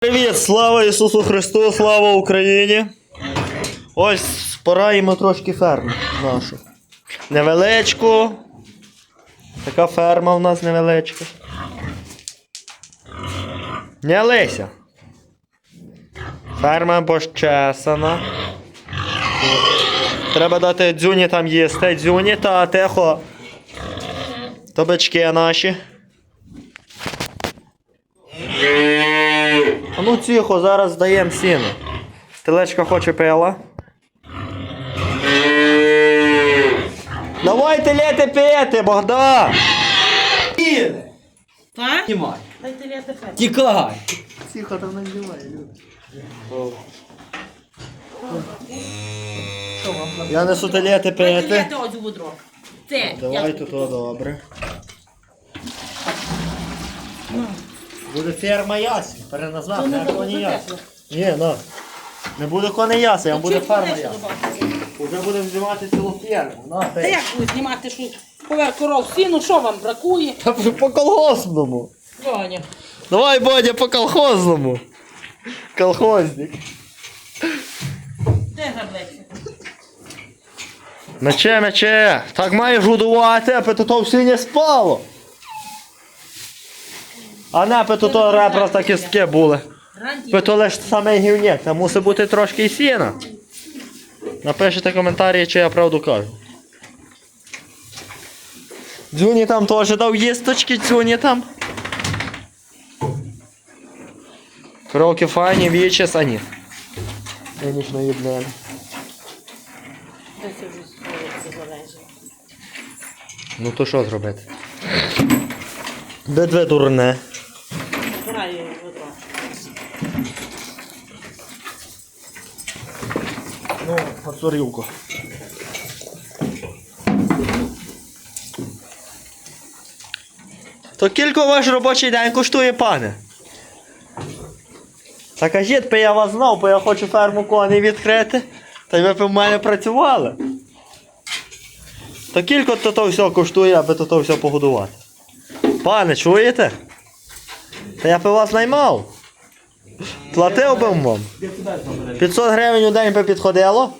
Привіт, слава Ісусу Христу, слава Україні! Ось пораємо трошки ферму нашу. Невеличку. Така ферма в нас невеличка. Не Леся. Ферма пощесана. Треба дати дзюні там їсти. Дзюні та тихо. То бички наші. А ну тихо, зараз даємо сіно. Телечка хоче пила. Давай телети пити, Богдан! Так? Знімай. Дайте. Тікай. Тихо, там не знімає, люди. Я несу телети Дайте пити. ось будро. Це. Давай я- тут добре. Буде ферма ясень. Переназвав, не не коні тепло. Ні, ну. Не буде коней ясень, а Ну, буде ферма ясень. Уже будемо знімати цілу ферму. На, Та як ви знімати, що поверх коров сіну, що вам бракує? Та По колгоспному. Льоня. Давай, Бодя, по колхозному. Колхозник. Де граблеться? Мече, мече, так маєш годувати, аби то то всі не спало. А не аби то то ребра та кістки були. Ви то лиш саме гівняк, там мусить бути трошки і сіна. Напишіть коментарі, чи я правду кажу. Дзюні там теж дав їсточки, дзюні там. Кроки файні. Нинішньої їбнені. Де це вже. Ну то що зробити? Де две дурне. Набираю його ведро. Ну, оцурюку. То кілько ваш робочий день коштує, пане? Та кажіть, бо я вас знав, бо я хочу ферму коней відкрити. Та ви б в мене працювали. То кілько то то все коштує, аби то то все погодувати. Пане, чуєте? Та я б вас наймав. Платив би вам. 500 гривень у день би підходило?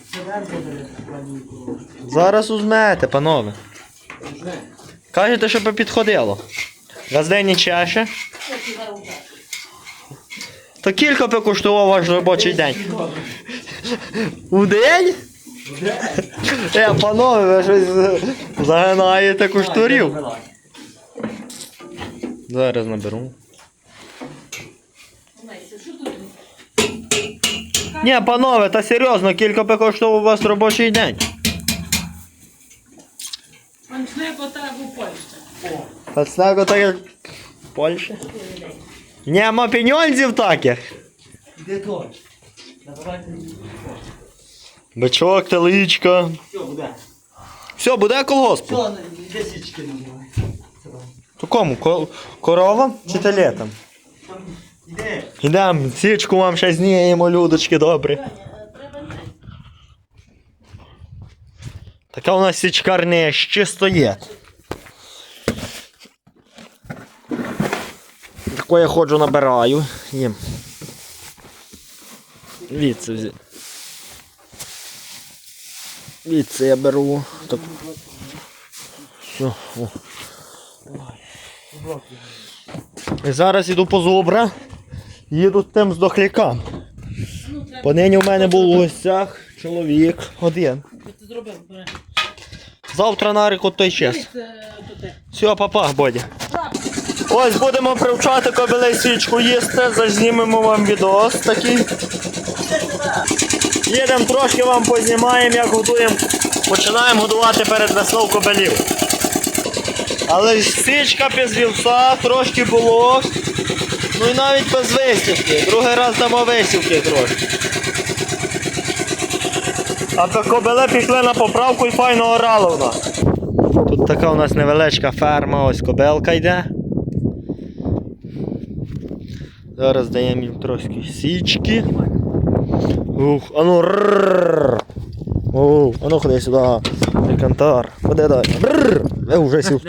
Зараз узмете, панове. Кажете, що би підходило. Газденні чаще. То кілько би коштував ваш робочий день? У день? Е, панове, ви щось загинаєте куштурів. Зараз наберу. Леся, що тут? Ні, панове, та серйозно, кілько би коштував у вас робочий день. Пан Шнеко так у Польщі. Так як в Польщі. Нема пеньонзів таких. Де той? Давайте. Бичок, теличка. Все, буде. Все, буде колгоспу. Що, де січки немає? То кому? Ко- Коровам чи телетам? Іде. Ідем, січку вам ще зніємо, людочки, не. Така у нас січкарня ще стоїть. Тако я ходжу набираю. Їм. Віце взяв. Віце я беру. Так. Все. О. І зараз іду по зубра. Їду тим здохлякам. Ну. Понині у мене був у гостях чоловік один. Завтра на реку той час. Все, папа, Бодя. Ось будемо привчати кобилей свічку їсти, зазнімемо вам відос такий. Їдемо трошки вам познімаємо, як готуємо. Починаємо годувати перед весною кобилів. Але свічка без вівса, трошки було. Ну і навіть без висівки. Другий раз дамо висівки трошки. А то кобили пішли на поправку і файно орали в нас. Тут така у нас невеличка ферма, ось кобелка йде. Зараз даємо їм трошки січки. Ух, ану рррррр. Ух, ану ходи сюди. Ти кантар. Ходи далі. Бррр. Ви вже сів.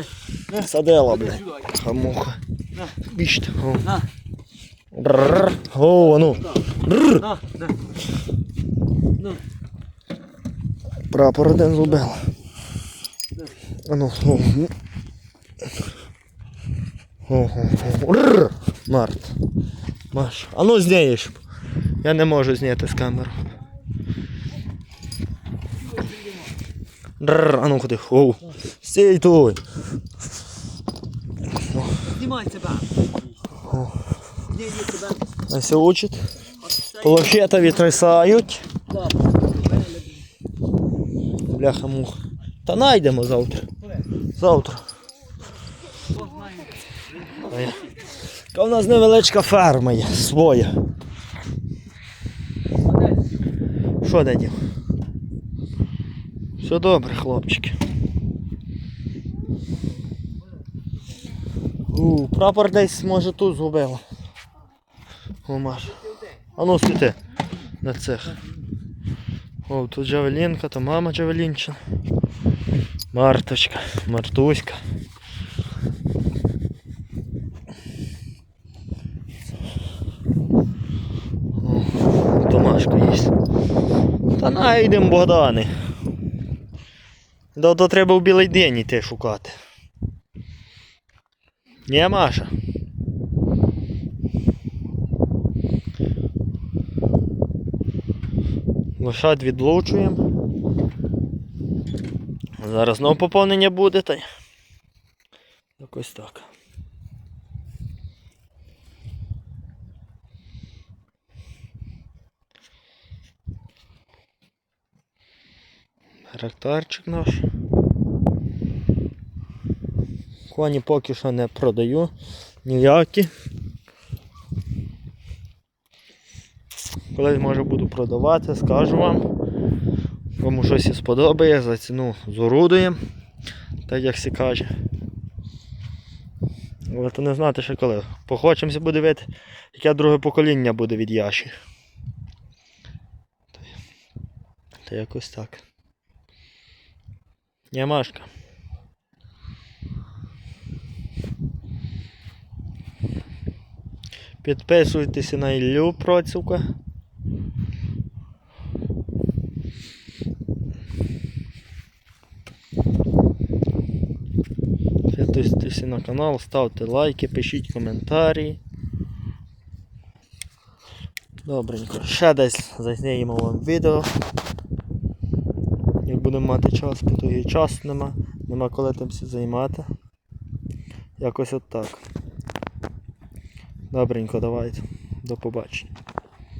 Садила, блядь. Хамуха. Біжте. На. Бррр. О, ну. Бррр. На, на. Прапор один зубила. А ну, Рррр. Март. Маш. А ну зняєш. Я не можу зняти з камеру. Рррр. А ну ходи. Оу. Стій той. Знімай себе. Ася учить. Полофета відтрясають. Бляха мух. Та найдемо завтра. Завтра. А я- в нас невеличка ферма є, своя. Що дядів? Все добре, хлопчики. У, прапор десь може тут згубила. О, А ну світи на цех. О, тут Джавелінка, то мама Джавелінчина. Марточка, Мартуська. Томашка є. Та найдем Богдани. Да то треба в білий день йти шукати. Ні, Маша. Лошад відлучуємо. Зараз знову поповнення буде, та якось так. Тракторчик наш. Коні поки що не продаю. Ніякі. Колись може буду продавати, скажу вам. Кому щось і сподобає, за ціну зорудуємо, так як всі каже. Але то не знати ще коли. Похочемося буде дивити, яке друге покоління буде від Яші. Та, якось так. Нямашка. Підписуйтеся на Іллю Процюка. Підписуйтеся на канал, ставте лайки, пишіть коментарі. Добренько. Ще десь засніємо вам відео. Як будемо мати час, бо то і час нема. Нема коли тим всі займати. Якось от так. Добренько, давайте. До побачення.